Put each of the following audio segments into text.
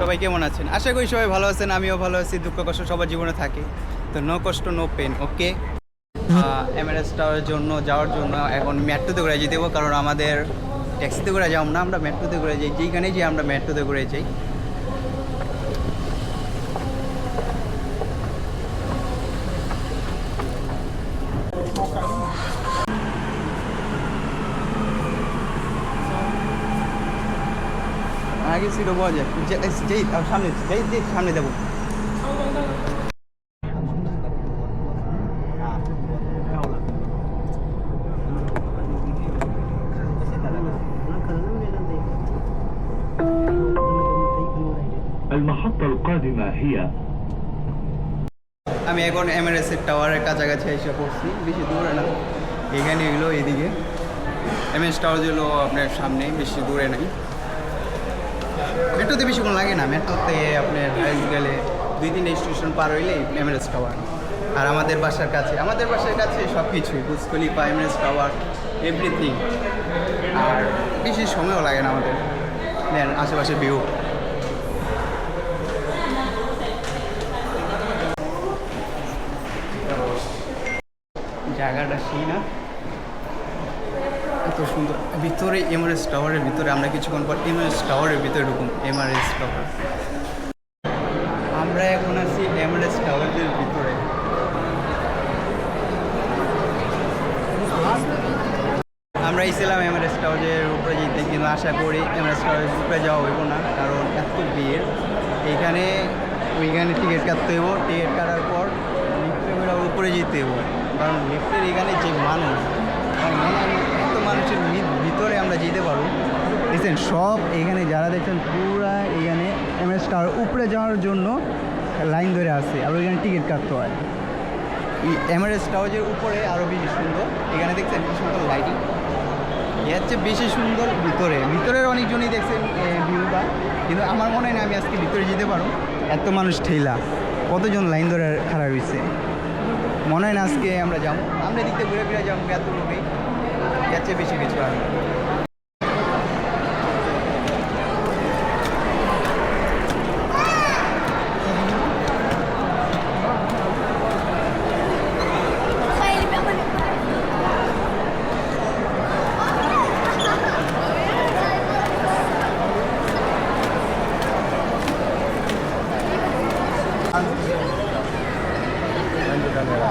সবাই কেমন আছেন? আশা করি সবাই ভালো আছেন, আমিও ভালো আছি, দুঃখ কষ্ট সবার জীবনে থাকে। তো নো কষ্ট নো পেন ওকে এমআরএস টাওয়ারের জন্য, যাওয়ার জন্য এখন মেট্রোতে করে যেতে দেবো কারণ আমাদের ট্যাক্সিতে করে যাও না আমরা মেট্রোতে করে যাই, যেইখানেই যে আমরা মেট্রোতে করে যাই। আগে এখন এম যায় এস সামনে সামনে যাব আমি এখন টাওয়ারের কাছাকাছি এসে পড়ছি বেশি দূরে না। এখানে এগুলো এদিকে। এমএস টাওয়ার যেগুলো আপনার সামনে বেশি দূরে নাই। মেট্রোতে বেশিক্ষণ লাগে না। মেট্রোতে আপনার গেলে দুই, তিনটে স্টেশন পার হইলেই এমএরএস টাওয়ার। আর আমাদের বাসার কাছে, আমাদের বাসার কাছে সব কিছুই বুসকলিপা এমএরএস টাওয়ার এভরিথিং আর বেশি সময়ও লাগে না আমাদের। দেন আশেপাশে ভিউ জায়গাটা সেই না? এত সুন্দর। ভিতরে এমআরএস টাওয়ারের ভিতরে আমরা কিছুক্ষণ পর এমআরএস টাওয়ারের ভিতরে ঢুকুন। এমআরএস টাওয়ার আমরা এখন আছি এমআরএস টাওয়ারের ভিতরে। আমরা এসেছিলাম এমআরএস টাওয়ারের উপরে যেতে, কিন্তু আশা করি এমআরএস টাওয়ারের উপরে যাওয়া হইব না, কারণ এত ভিড়। এইখানে ওইখানে টিকিট কাটতে হইব। টিকিট কাটার পর লিফটে উপরে যেতে হইব। কারণ লিফটের এখানে যে মানুষ মানুষের ভিতরে আমরা যেতে পারব। দেখছেন, সব এখানে যারা দেখছেন, পুরা এখানে এমএস টাওয়ার উপরে যাওয়ার জন্য লাইন ধরে আছে, আর ওইখানে টিকিট কাটতে হয়। এমআরএস টাওয়ারের উপরে আরও বেশি সুন্দর, এখানে দেখছেন সুন্দর লাইটিং এর চেয়ে বেশি সুন্দর ভিতরে। ভিতরের অনেকজনই দেখছেন ভিউটা। কিন্তু আমার মনে হয় না আমি আজকে ভিতরে যেতে পারব। এত মানুষ ঠেলা, কতজন লাইন ধরে খারাপ রয়েছে? মনে হয় না আজকে আমরা যাব। আমরা দিকতে ঘুরে ফিরে যাব, এত লোকেই। যাচ্ছে বেশি কিছু আর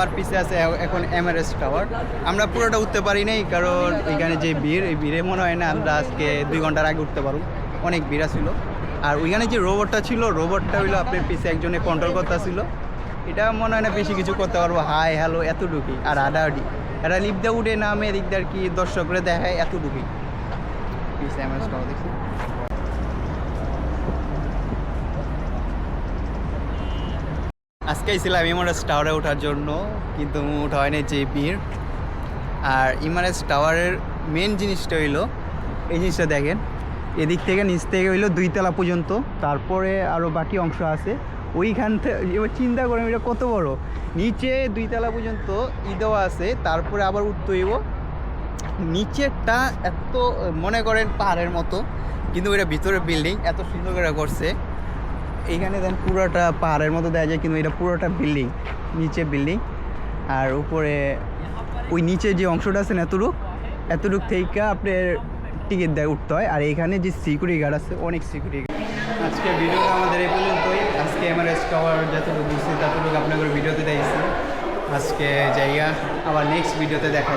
আমার পিছে আছে এখন এমআরএস টাওয়ার আমরা পুরোটা উঠতে পারি নাই, কারণ এখানে যে ভিড়, এই ভিড়ে মনে হয় না আমরা আজকে দুই ঘণ্টার আগে উঠতে পারব অনেক ভিড় ছিল আর ওইখানে যে রোবটটা ছিল রোবটটা হইল আপনার পিছে একজনে কন্ট্রোল করতে ছিল এটা মনে হয় না বেশি কিছু করতে পারব। হাই হ্যালো এতটুকুই। আর আডাআডি এটা লিফটে উঠে নামে এদিক দিয়ে আর কি দর্শকরা দেখায় এতটুকুই। পিছে এমআরএস টাওয়ার দেখছি আজকে ছিলাম ইমারেস টাওয়ারে ওঠার জন্য, কিন্তু ওঠা হয়নি যে ভিড় আর ইমারেস টাওয়ারের মেন জিনিসটা হইল, এই জিনিসটা দেখেন, এদিক থেকে নিচ থেকে হইল দুইতলা পর্যন্ত, তারপরে আরও বাকি অংশ আছে। ওইখান থেকে এবার চিন্তা করেন এটা কত বড়। নিচে দুইতলা পর্যন্ত ই দেওয়া আছে, তারপরে আবার উঠতে হইব। নিচেরটা এত, মনে করেন পাহাড়ের মতো, কিন্তু ওইটা ভিতরে বিল্ডিং এত সুন্দর করে করছে। এইখানে দেন পুরোটা পাহাড়ের মতো দেখা যায়, কিন্তু এটা পুরোটা বিল্ডিং, নিচে বিল্ডিং। আর উপরে ওই নিচে যে অংশটা আছে এতটুক এতটুক থেকে আপনার টিকিট দেয় উঠতে হয়। আর এখানে যে সিকিউরিটি গার্ড আছে, অনেক সিকিউরিটি গার্ড আজকে ভিডিওটা আমাদের এই পর্যন্তই। আজকে এমআরএস টাওয়ার যতটুকু বুঝছি, ততটুকু আপনাদের ভিডিওতে দেখছি। আজকে জায়গা, আবার নেক্সট ভিডিওতে দেখা